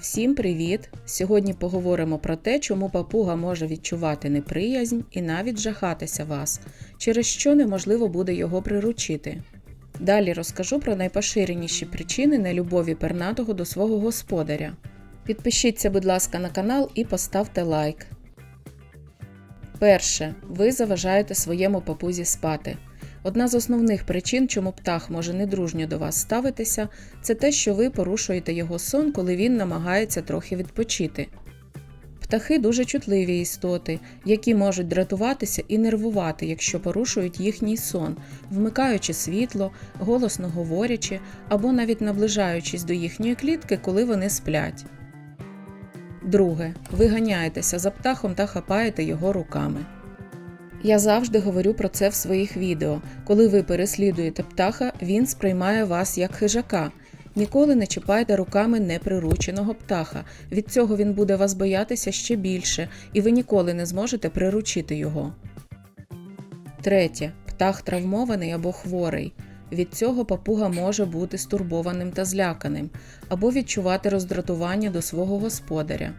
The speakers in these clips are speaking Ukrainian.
Всім привіт! Сьогодні поговоримо про те, чому папуга може відчувати неприязнь і навіть жахатися вас, через що неможливо буде його приручити. Далі розкажу про найпоширеніші причини нелюбові пернатого до свого господаря. Підпишіться, будь ласка, на канал і поставте лайк. Перше. Ви заважаєте своєму папузі спати. Одна з основних причин, чому птах може недружньо до вас ставитися, це те, що ви порушуєте його сон, коли він намагається трохи відпочити. Птахи дуже чутливі істоти, які можуть дратуватися і нервувати, якщо порушують їхній сон, вмикаючи світло, голосно говорячи або навіть наближаючись до їхньої клітки, коли вони сплять. Друге. Ви ганяєтеся за птахом та хапаєте його руками. Я завжди говорю про це в своїх відео. Коли ви переслідуєте птаха, він сприймає вас як хижака. Ніколи не чіпайте руками неприрученого птаха. Від цього він буде вас боятися ще більше, і ви ніколи не зможете приручити його. Третє. Птах травмований або хворий. Від цього папуга може бути стурбованим та зляканим, або відчувати роздратування до свого господаря.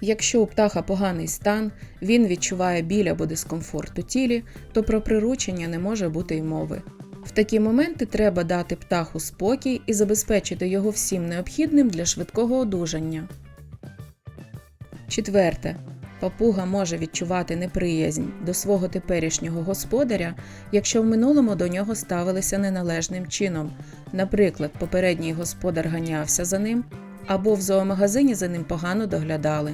Якщо у птаха поганий стан, він відчуває біль або дискомфорт у тілі, то про приручення не може бути й мови. В такі моменти треба дати птаху спокій і забезпечити його всім необхідним для швидкого одужання. Четверте. Папуга може відчувати неприязнь до свого теперішнього господаря, якщо в минулому до нього ставилися неналежним чином. Наприклад, попередній господар ганявся за ним, або в зоомагазині за ним погано доглядали.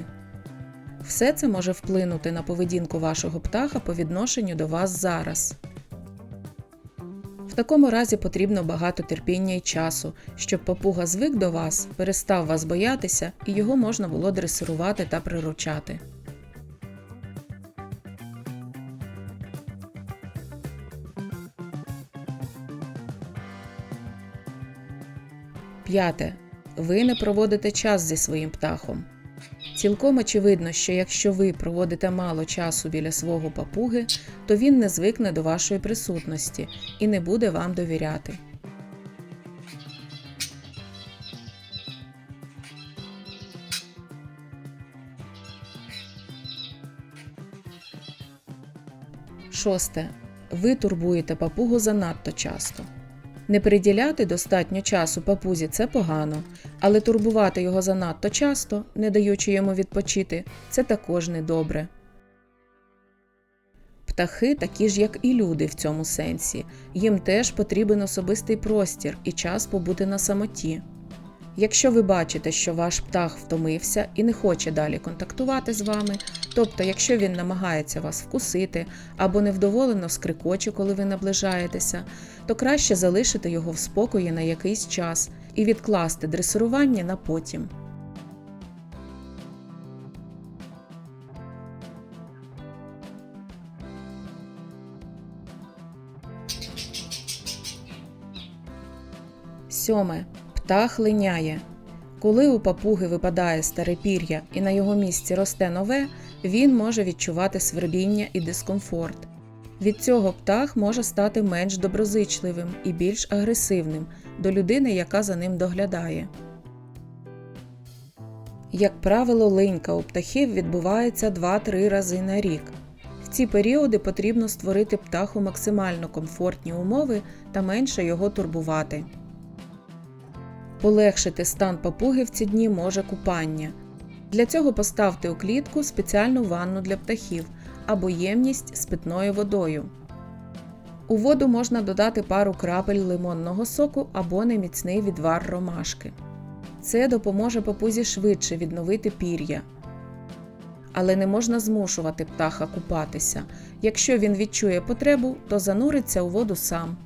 Все це може вплинути на поведінку вашого птаха по відношенню до вас зараз. В такому разі потрібно багато терпіння і часу, щоб папуга звик до вас, перестав вас боятися і його можна було дресирувати та приручати. П'яте. Ви не проводите час зі своїм птахом. Цілком очевидно, що якщо ви проводите мало часу біля свого папуги, то він не звикне до вашої присутності і не буде вам довіряти. Шосте. Ви турбуєте папугу занадто часто. Не приділяти достатньо часу папузі це погано, але турбувати його занадто часто, не даючи йому відпочити, це також недобре. Птахи такі ж, як і люди в цьому сенсі, їм теж потрібен особистий простір і час побути на самоті. Якщо ви бачите, що ваш птах втомився і не хоче далі контактувати з вами, тобто, якщо він намагається вас вкусити або невдоволено скрикоче, коли ви наближаєтеся, то краще залишити його в спокої на якийсь час і відкласти дресирування на потім. Сьоме. Птах линяє. Коли у папуги випадає старе пір'я і на його місці росте нове, він може відчувати свербіння і дискомфорт. Від цього птах може стати менш доброзичливим і більш агресивним до людини, яка за ним доглядає. Як правило, линька у птахів відбувається 2-3 рази на рік. В ці періоди потрібно створити птаху максимально комфортні умови та менше його турбувати. Полегшити стан папуги в ці дні може купання. Для цього поставте у клітку спеціальну ванну для птахів або ємність з питною водою. У воду можна додати пару крапель лимонного соку або неміцний відвар ромашки. Це допоможе папузі швидше відновити пір'я. Але не можна змушувати птаха купатися. Якщо він відчує потребу, то зануриться у воду сам.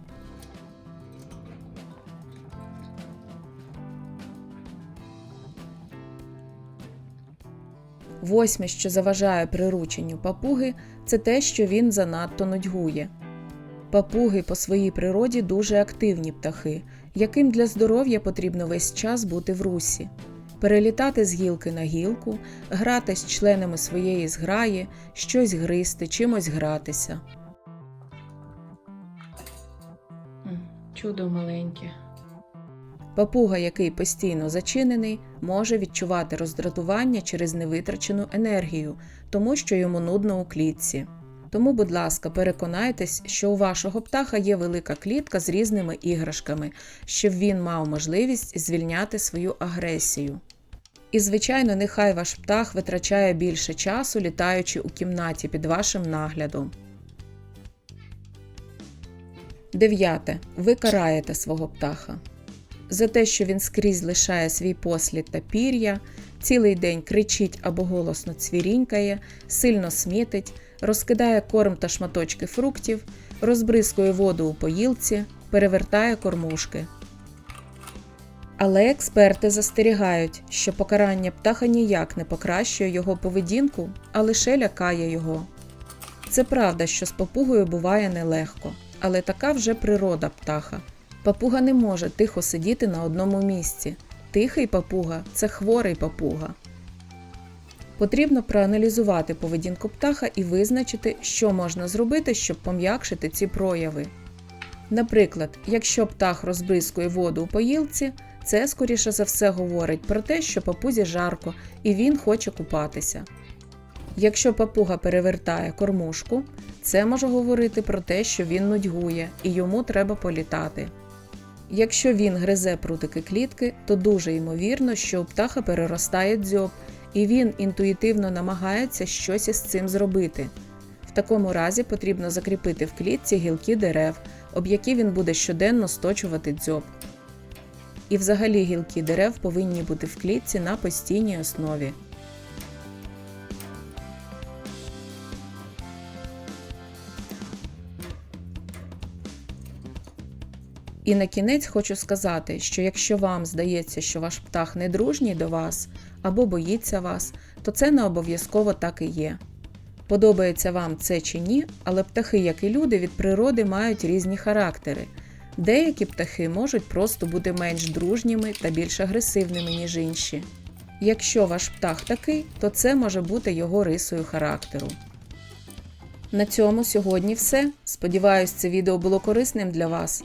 Восьме, що заважає прирученню папуги, це те, що він занадто нудьгує. Папуги по своїй природі дуже активні птахи, яким для здоров'я потрібно весь час бути в русі, перелітати з гілки на гілку, грати з членами своєї зграї, щось гризти, чимось гратися. Чудо маленьке. Папуга, який постійно зачинений, може відчувати роздратування через невитрачену енергію, тому що йому нудно у клітці. Тому, будь ласка, переконайтесь, що у вашого птаха є велика клітка з різними іграшками, щоб він мав можливість звільняти свою агресію. І, звичайно, нехай ваш птах витрачає більше часу, літаючи у кімнаті під вашим наглядом. Дев'яте. Ви караєте свого птаха. За те, що він скрізь лишає свій послід та пір'я, цілий день кричить або голосно цвірінькає, сильно смітить, розкидає корм та шматочки фруктів, розбризкує воду у поїлці, перевертає кормушки. Але експерти застерігають, що покарання птаха ніяк не покращує його поведінку, а лише лякає його. Це правда, що з папугою буває нелегко, але така вже природа птаха. Папуга не може тихо сидіти на одному місці. Тихий папуга це хворий папуга. Потрібно проаналізувати поведінку птаха і визначити, що можна зробити, щоб пом'якшити ці прояви. Наприклад, якщо птах розбризкує воду у поїлці, це скоріше за все говорить про те, що папузі жарко і він хоче купатися. Якщо папуга перевертає кормушку, це може говорити про те, що він нудьгує і йому треба політати. Якщо він гризе прутики клітки, то дуже ймовірно, що у птаха переростає дзьоб, і він інтуїтивно намагається щось із цим зробити. В такому разі потрібно закріпити в клітці гілки дерев, об які він буде щоденно сточувати дзьоб. І взагалі гілки дерев повинні бути в клітці на постійній основі. І на кінець хочу сказати, що якщо вам здається, що ваш птах не дружній до вас або боїться вас, то це не обов'язково так і є. Подобається вам це чи ні, але птахи, як і люди, від природи мають різні характери. Деякі птахи можуть просто бути менш дружніми та більш агресивними, ніж інші. Якщо ваш птах такий, то це може бути його рисою характеру. На цьому сьогодні все. Сподіваюсь, це відео було корисним для вас.